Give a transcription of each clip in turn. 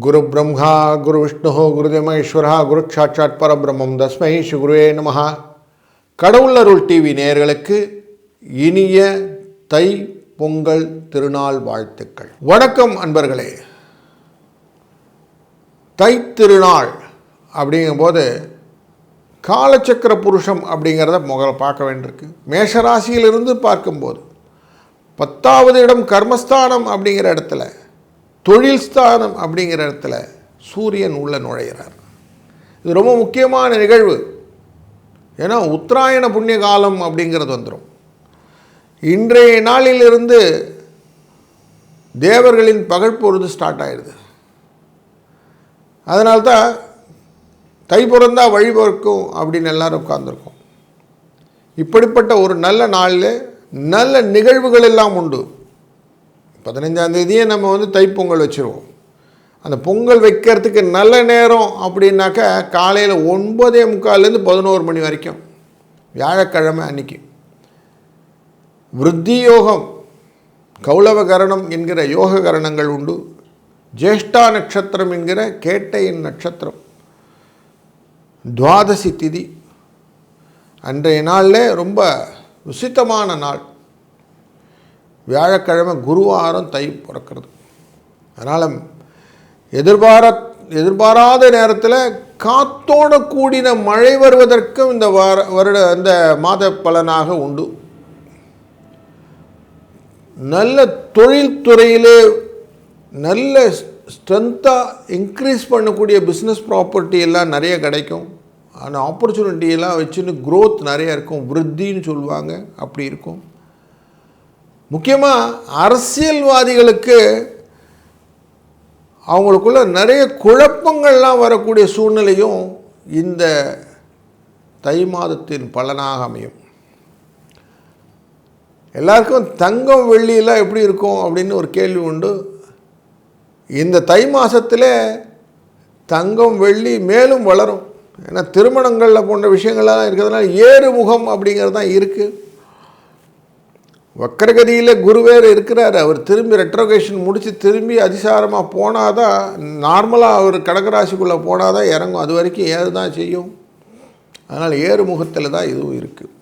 குரு பிரம்மா குரு விஷ்ணு குருதேமேஸ்வரா குரு சாட்சாத் பரபிரம்மம் தஸ்மை ஸ்ரீ கடவுள் கடவுளருள் டிவி நேயர்களுக்கு இனிய தை பொங்கல் திருநாள் வாழ்த்துக்கள். வணக்கம் அன்பர்களே. தை திருநாள் அப்படிங்கும்போது காலச்சக்கர புருஷம் அப்படிங்கிறத முதல்ல பார்க்க வேண்டியிருக்கு. மேஷராசியிலிருந்து பார்க்கும்போது பத்தாவது இடம் கர்மஸ்தானம் அப்படிங்கிற இடத்துல தொழில் ஸ்தானம் அப்படிங்கிற இடத்துல சூரியன் உள்ள நுழைகிறார் இது ரொம்ப முக்கியமான நிகழ்வு. ஏன்னா உத்தராயண புண்ணிய காலம் அப்படிங்கிறது வந்துடும் இன்றைய நாளிலிருந்து தேவர்களின் பகல் ஸ்டார்ட் ஆயிடுது. அதனால்தான் தை பிறந்தா வழிபோர்க்கும் அப்படின்னு எல்லாரும் உட்கார்ந்துருக்கோம். இப்படிப்பட்ட ஒரு நல்ல நாளில் நல்ல நிகழ்வுகள் எல்லாம் உண்டு. பதினஞ்சாம் தேதியே நம்ம வந்து தைப்பொங்கல் வச்சுருவோம். அந்த பொங்கல் வைக்கிறதுக்கு நல்ல நேரம் அப்படின்னாக்கா காலையில் ஒன்பதே முக்கால்லேருந்து பதினோரு மணி வரைக்கும். வியாழக்கிழமை அன்னைக்கு. விருத்தி யோகம் கௌளவகரணம் என்கிற யோக கரணங்கள் உண்டு. ஜேஷ்டா நட்சத்திரம் என்கிற கேட்டையின் நட்சத்திரம். துவாதசி திதி. அன்றைய நாளில் ரொம்ப விசித்தமான நாள். வியாழக்கிழமை குருவாரம் தை பிறக்கிறது. அதனால் எதிர்பார எதிர்பாராத நேரத்தில் காத்தோட கூடின மழை வருவதற்கும் இந்த வார வருட இந்த மாத பலனாக உண்டு. நல்ல தொழில்துறையிலே நல்ல ஸ்ட்ரென்த்தாக இன்க்ரீஸ் பண்ணக்கூடிய பிஸ்னஸ் ப்ராப்பர்ட்டி எல்லாம் நிறைய கிடைக்கும். ஆனால் ஆப்பர்ச்சுனிட்டியெல்லாம் வச்சுன்னு க்ரோத் நிறைய இருக்கும். விருத்தின்னு சொல்லுவாங்க. அப்படி இருக்கும். முக்கியமாக அரசியல்வாதிகளுக்கு அவங்களுக்குள்ள நிறைய குழப்பங்கள்லாம் வரக்கூடிய சூழ்நிலையும் இந்த தை மாதத்தின் பலனாக அமையும். எல்லாருக்கும் தங்கம் வெள்ளியெல்லாம் எப்படி இருக்கும் அப்படின்னு ஒரு கேள்வி உண்டு. இந்த தை மாதத்தில் தங்கம் வெள்ளி மேலும் வளரும். ஏன்னா திருமணங்களில் போன்ற விஷயங்கள்லாம் இருக்கிறதுனால ஏறு முகம் அப்படிங்கிறது தான் இருக்குது வக்கரகதியில் குருவேர் இருக்கிறார். அவர் திரும்பி ரெட்ரோகேஷன் முடித்து திரும்பி அதிசாரமாக போனால் தான் நார்மலாக அவர் கடகராசிக்குள்ளே போனால் தான் இறங்கும். அது வரைக்கும் ஏறு தான் செய்யும். அதனால் ஏறு முகத்தில் தான் இதுவும் இருக்குது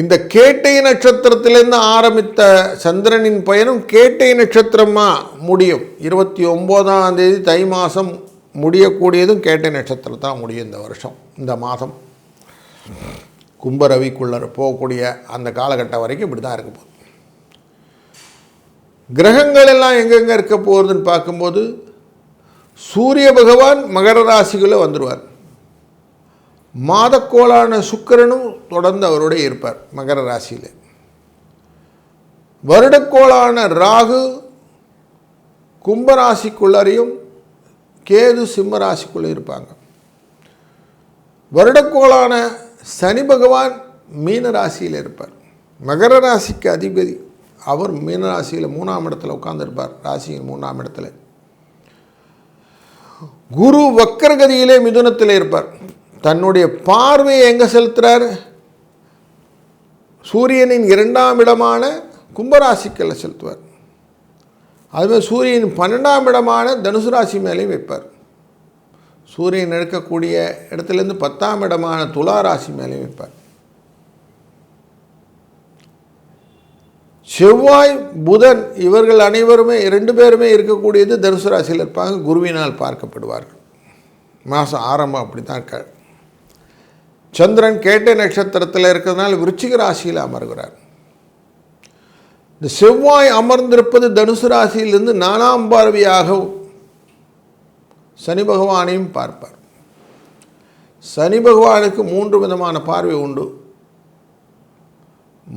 இந்த கேட்டை நட்சத்திரத்திலேருந்து ஆரம்பித்த சந்திரனின் பயணம் கேட்டை நட்சத்திரமாக முடியும். இருபத்தி ஒம்போதாம் தேதி தை மாதம் முடியக்கூடியதும் கேட்டை நட்சத்திரம் தான் முடியும் இந்த வருஷம் இந்த மாதம். கும்பரவிக்குள்ளே போகக்கூடிய அந்த காலகட்டம் வரைக்கும் இப்படி தான் இருக்க போகுது. கிரகங்கள் எல்லாம் எங்கெங்கே இருக்க போகிறதுன்னு பார்க்கும்போது சூரிய பகவான் மகர ராசிக்குள்ளே வந்துடுவார் மாதக்கோளான சுக்கிரனும் தொடர்ந்து அவரோட இருப்பார் மகர ராசியில். வருடக்கோளான ராகு கும்பராசிக்குள்ளரையும் கேது சிம்ம ராசிக்குள்ளே இருப்பாங்க. வருடக்கோளான சனி பகவான் மீன ராசியில் இருப்பார். மகர ராசிக்கு அதிபதி அவர் மீன ராசியில் மூணாம் இடத்துல உட்கார்ந்துருப்பார் ராசியின் மூணாம் இடத்துல. குரு வக்கரகதியிலே மிதுனத்தில் இருப்பார். தன்னுடைய பார்வையை எங்கே செலுத்துகிறார் சூரியனின் இரண்டாம் இடமான கும்பராசிக்கில் செலுத்துவார். அதுமாதிரி சூரியன் பன்னெண்டாம் இடமான தனுசு ராசி மேலேயும் வைப்பார். சூரியன் எடுக்கக்கூடிய இடத்துலேருந்து பத்தாம் இடமான துலா ராசி மேலே வைப்பார். செவ்வாய் புதன் இவர்கள் அனைவருமே ரெண்டு பேருமே இருக்கக்கூடியது தனுசு ராசியில் இருப்பாங்க. குருவினால் பார்க்கப்படுவார்கள். மாதம் ஆரம்பம் அப்படி தான் க சந்திரன் கேட்டை நட்சத்திரத்தில் இருக்கிறதுனால விருச்சிக ராசியில் அமர்கிறார். இந்த செவ்வாய் அமர்ந்திருப்பது தனுசு ராசியிலிருந்து நாலாம் பார்வையாக சனி பகவானையும் பார்ப்பார். சனி பகவானுக்கு மூன்று விதமான பார்வை உண்டு.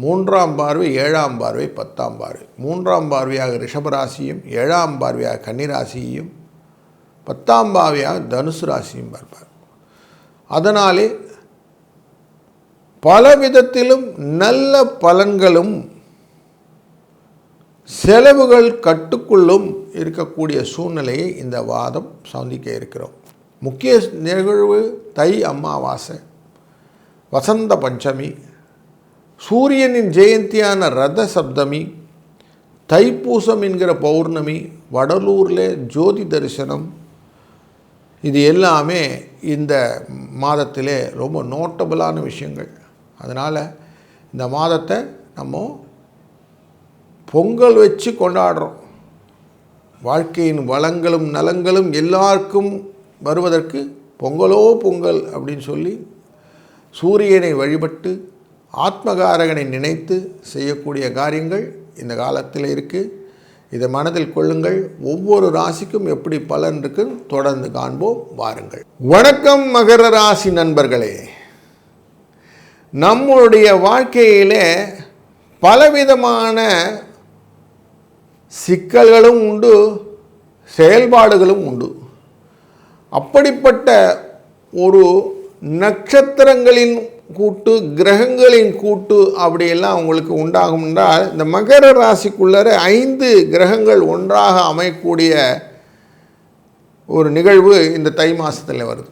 மூன்றாம் பார்வை ஏழாம் பார்வை பத்தாம் பார்வை. மூன்றாம் பார்வையாக ரிஷபராசியும் ஏழாம் பார்வையாக கன்னிராசியையும் பத்தாம் பார்வையாக தனுசு ராசியும் பார்ப்பார். அதனாலே பல விதத்திலும் நல்ல பலன்களும் செலவுகள் கட்டுக்குள்ளும் இருக்கக்கூடிய சூழ்நிலையை இந்த வாதம் சந்திக்க இருக்கிறோம். முக்கிய நிகழ்வு தை அமாவாசை வசந்த பஞ்சமி சூரியனின் ஜெயந்தியான ரத சப்தமி தைப்பூசம் என்கிற பௌர்ணமி வடலூரில் ஜோதி தரிசனம் இது எல்லாமே இந்த மாதத்திலே ரொம்ப நோட்டபுளான விஷயங்கள். அதனால் இந்த மாதத்தை நம்ம பொங்கல் வச்சு கொண்டாடுறோம். வாழ்க்கையின் வளங்களும் நலங்களும் எல்லாருக்கும் வருவதற்கு பொங்கலோ பொங்கல் அப்படின்னு சொல்லி சூரியனை வழிபட்டு ஆத்மகாரகனை நினைத்து செய்யக்கூடிய காரியங்கள் இந்த காலத்தில் இருக்குது இதை மனதில் கொள்ளுங்கள். ஒவ்வொரு ராசிக்கும் எப்படி பலன் இருக்குன்னு தொடர்ந்து காண்போம். வாருங்கள். வணக்கம் மகர ராசி நண்பர்களே. நம்மளுடைய வாழ்க்கையிலே பலவிதமான சிக்கல்களும் உண்டு செயல்பாடுகளும் உண்டு. அப்படிப்பட்ட ஒரு நட்சத்திரங்களின் கூட்டு கிரகங்களின் கூட்டு அப்படியெல்லாம் உங்களுக்கு உண்டாகும் என்றால் இந்த மகர ராசிக்குள்ளர ஐந்து கிரகங்கள் ஒன்றாக அமையக்கூடிய ஒரு நிகழ்வு இந்த தை மாதத்தில் வருது.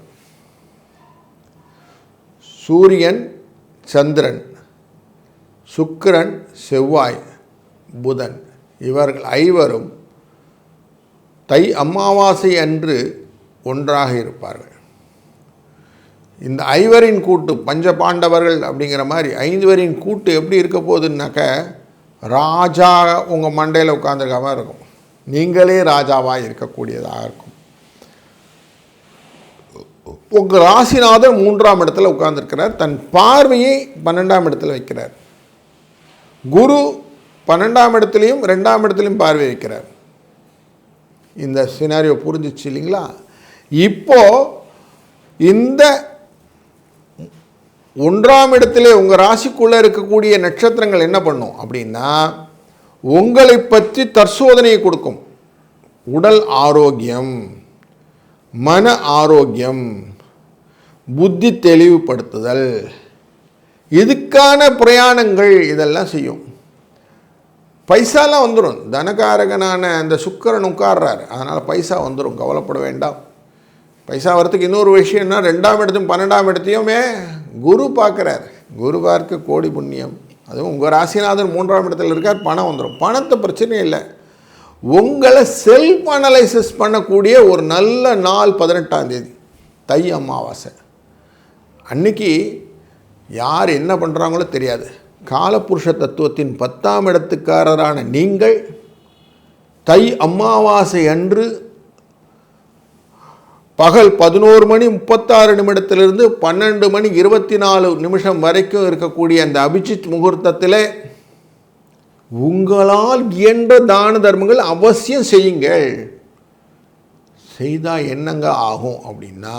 சூரியன் சந்திரன் சுக்கிரன் செவ்வாய் புதன். இவர்கள் ஐவரும் தை அமாவாசை அன்று ஒன்றாக இருப்பார்கள். இந்த ஐவரின் கூட்டு பஞ்ச பாண்டவர்கள் அப்படிங்கிற மாதிரி ஐந்துவரின் கூட்டு எப்படி இருக்க போகுதுன்னாக்க ராஜா உங்கள் மண்டையில் உட்காந்துருக்க மாதிரி இருக்கும். நீங்களே ராஜாவாக இருக்கக்கூடியதாக இருக்கும். உங்கள் ராசிநாதர் மூன்றாம் இடத்துல உட்காந்துருக்கிறார் தன் பார்வையை பன்னெண்டாம் இடத்துல வைக்கிறார். குரு பன்னெண்டாம் இடத்துலையும் ரெண்டாம் இடத்துலையும் பார்வை வைக்கிறார் இந்த சினாரியோ புரிஞ்சிச்சு இல்லைங்களா? இப்போ இந்த ஒன்றாம் இடத்திலே உங்கள் ராசிக்குள்ளே இருக்கக்கூடிய நட்சத்திரங்கள் என்ன பண்ணும் அப்படின்னா உங்களை பற்றி தற்சோதனையை கொடுக்கும். உடல் ஆரோக்கியம் மன ஆரோக்கியம் புத்தி தெளிவுபடுத்துதல் இதுக்கான பிரயாணங்கள் இதெல்லாம் செய்யும். பைசாலாம் வந்துடும் தனகாரகனான அந்த சுக்கரன் உட்கார்றாரு. அதனால் பைசா வந்துடும் கவலைப்பட வேண்டாம். பைசா வரத்துக்கு இன்னொரு விஷயம்னா ரெண்டாம் இடத்தையும் பன்னெண்டாம் இடத்தையுமே குரு பார்க்குறாரு. குரு பார்க்க கோடி புண்ணியம். அதுவும் உங்கள் ராசிநாதன் மூன்றாம் இடத்துல இருக்கார். பணம் வந்துடும் பணத்தை பிரச்சனை இல்லை. உங்களை செல்ஃப் அனலைசிஸ் பண்ணக்கூடிய ஒரு நல்ல நாள் பதினெட்டாம் தேதி. தை அமாவாசை. அன்னைக்கு யார் என்ன பண்ணுறாங்களோ தெரியாது. காலபுருஷ தத்துவத்தின் பத்தாம் இடத்துக்காரரான நீங்கள் தை அமாவாசை அன்று பகல் பதினோரு மணி முப்பத்தாறு நிமிடத்திலிருந்து பன்னெண்டு மணி இருபத்தி நாலு நிமிஷம் வரைக்கும் இருக்கக்கூடிய அந்த அபிஜித் முகூர்த்தத்தில் உங்களால் இயன்ற தான தர்மங்கள் அவசியம் செய்யுங்கள். செய்தால் என்னங்க ஆகும் அப்படின்னா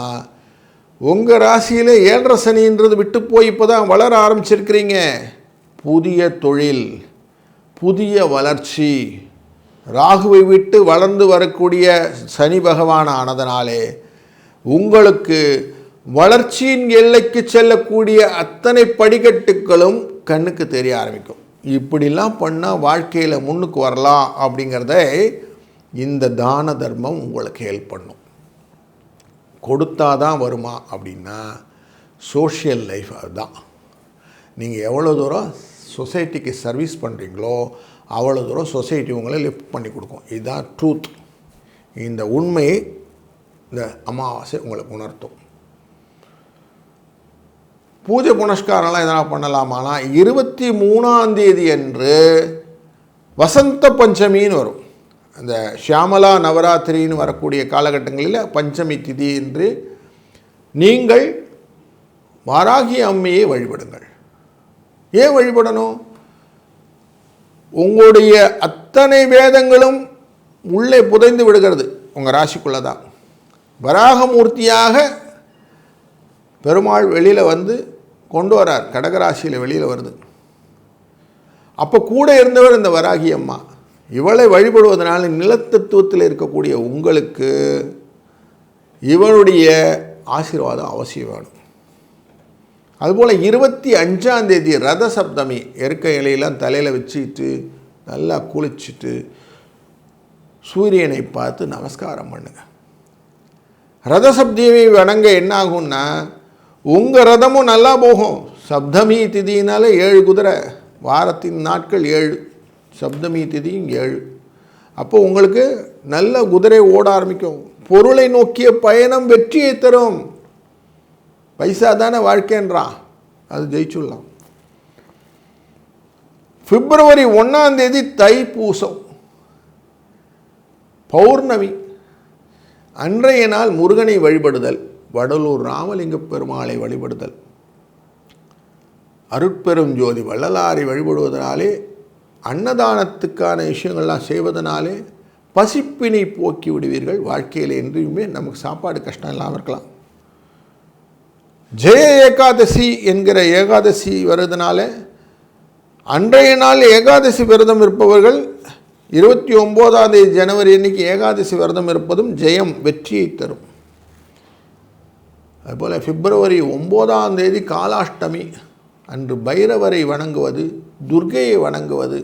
உங்கள் ராசியில் ஏழரை சனின்றது விட்டு போய் இப்போ தான் வளர ஆரம்பிச்சிருக்கிறீங்க. புதிய தொழில் புதிய வளர்ச்சி ராகுவை விட்டு வளர்ந்து வரக்கூடிய சனி பகவான் ஆனதனாலே உங்களுக்கு வளர்ச்சியின் எல்லைக்கு செல்லக்கூடிய அத்தனை படிக்கட்டுகளும் கண்ணுக்கு தெரிய ஆரம்பிக்கும். இப்படிலாம் பண்ணால் வாழ்க்கையில் முன்னுக்கு வரலாம் அப்படிங்கிறத இந்த தான தர்மம் உங்களுக்கு ஹெல்ப் பண்ணும். கொடுத்தா தான் வருமா அப்படின்னா சோஷியல் லைஃப் அதுதான். நீங்கள் எவ்வளோ தூரம் சொசைட்டிக்கு சர்வீஸ் பண்ணுறீங்களோ அவ்வளோ தூரம் சொசைட்டி உங்களை லிஃப்ட் பண்ணி கொடுக்கும். இதுதான் ட்ரூத் இந்த உண்மையை இந்த அமாவாசை உங்களுக்கு உணர்த்தும். பூஜை புனஸ்காரம்லாம் எதனா பண்ணலாமானா இருபத்தி மூணாம் தேதி அன்று வசந்த பஞ்சமின்னு வரும். அந்த ஷியாமலா நவராத்திரின்னு வரக்கூடிய காலகட்டங்களில் பஞ்சமி திதி என்று நீங்கள் வாராகி அம்மையை வழிபடுங்கள். ஏன் வழிபடணும்? உங்களுடைய அத்தனை வேதங்களும் உள்ளே புதைந்து விடுகிறது. உங்கள் ராசிக்குள்ளே தான் வராகமூர்த்தியாக பெருமாள் வெளியில் வந்து கொண்டு வரார். கடகராசியில் வெளியில் வருது. அப்போ கூட இருந்தவர் இந்த வராகி அம்மா. இவளை வழிபடுவதனால் நிலத்தத்துவத்தில் இருக்கக்கூடிய உங்களுக்கு இவனுடைய ஆசீர்வாதம் அவசியம் வேணும். அதுபோல் இருபத்தி அஞ்சாம் தேதி ரத சப்தமி எருக்க இலையெல்லாம் தலையில் வச்சுட்டு நல்லா குளிச்சுட்டு சூரியனை பார்த்து நமஸ்காரம் பண்ணுங்க. ரத சப்தமி வணங்க என்ன ஆகும்னா உங்கள் ரதமும் நல்லா போகும். சப்தமி திதினால ஏழு குதிரை. வாரத்தின் நாட்கள் ஏழு. சப்தமி திதியும் ஏழு. அப்போ உங்களுக்கு நல்ல குதிரை ஓட ஆரம்பிக்கும். பொருளை நோக்கிய பயணம் வெற்றியை தரும். பைசா தானே வாழ்க்கைன்றான். அது ஜெயிச்சுடலாம். பிப்ரவரி ஒன்றாம் தேதி தைப்பூசம். பௌர்ணமி. அன்றைய நாள் முருகனை வழிபடுதல் வடலூர் ராமலிங்க பெருமாளை வழிபடுதல். அருட்பெரும் ஜோதி வள்ளலாரை வழிபடுவதனாலே அன்னதானத்துக்கான விஷயங்கள்லாம் செய்வதனாலே பசிப்பினை போக்கி விடுவீர்கள் வாழ்க்கையில் என்றையுமே நமக்கு சாப்பாடு கஷ்டம் இல்லாமல் இருக்கலாம். ஜெய ஏகாதசி என்கிற ஏகாதசி வருதுனால அன்றைய நாள் ஏகாதசி விரதம் இருப்பவர்கள் இருபத்தி ஒம்போதாம் தேதி ஜனவரி அன்னைக்கு ஏகாதசி விரதம் இருப்பதும் ஜெயம் வெற்றியை தரும். அதுபோல் பிப்ரவரி ஒம்போதாம் தேதி காலாஷ்டமி. அன்று பைரவரை வணங்குவது துர்க்கையை வணங்குவது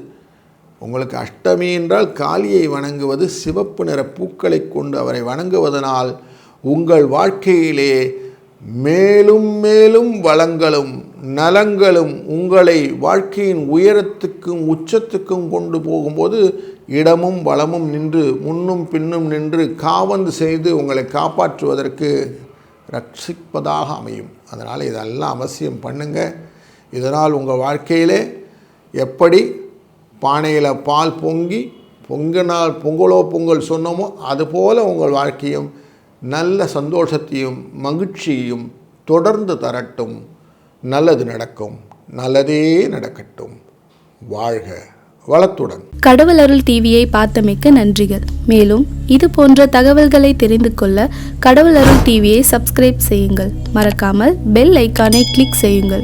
உங்களுக்கு அஷ்டமி என்றால் காளியை வணங்குவது சிவப்பு நிற பூக்களை கொண்டு அவரை வணங்குவதனால் உங்கள் வாழ்க்கையிலே மேலும் மேலும் வளங்களும் நலங்களும் உங்களை வாழ்க்கையின் உயரத்துக்கும் உச்சத்துக்கும் கொண்டு போகும்போது இடமும் வளமும் நின்று முன்னும் பின்னும் நின்று காவந்து செய்து உங்களை காப்பாற்றுவதற்கு ரட்சிப்பதாக அமையும். அதனால் இதெல்லாம் அவசியம் பண்ணுங்க. இதனால் உங்கள் வாழ்க்கையிலே எப்படி பானையில் பால் பொங்கி பொங்கினால் பொங்கலோ பொங்கல் சொன்னோமோ அதுபோல் உங்கள் வாழ்க்கையும் நல்ல சந்தோஷத்தையும் மகிழ்ச்சியையும் தொடர்ந்து தரட்டும். நல்லது நடக்கும். நல்லதே நடக்கட்டும். வாழ்க வளத்துடன். கடவுள் அருள் டிவியை பார்த்தமைக்கு நன்றிகள். மேலும் இது போன்ற தகவல்களை தெரிந்து கொள்ள கடவுள் அருள் டிவியை சப்ஸ்கிரைப் செய்யுங்கள். மறக்காமல் பெல் ஐக்கானை கிளிக் செய்யுங்கள்.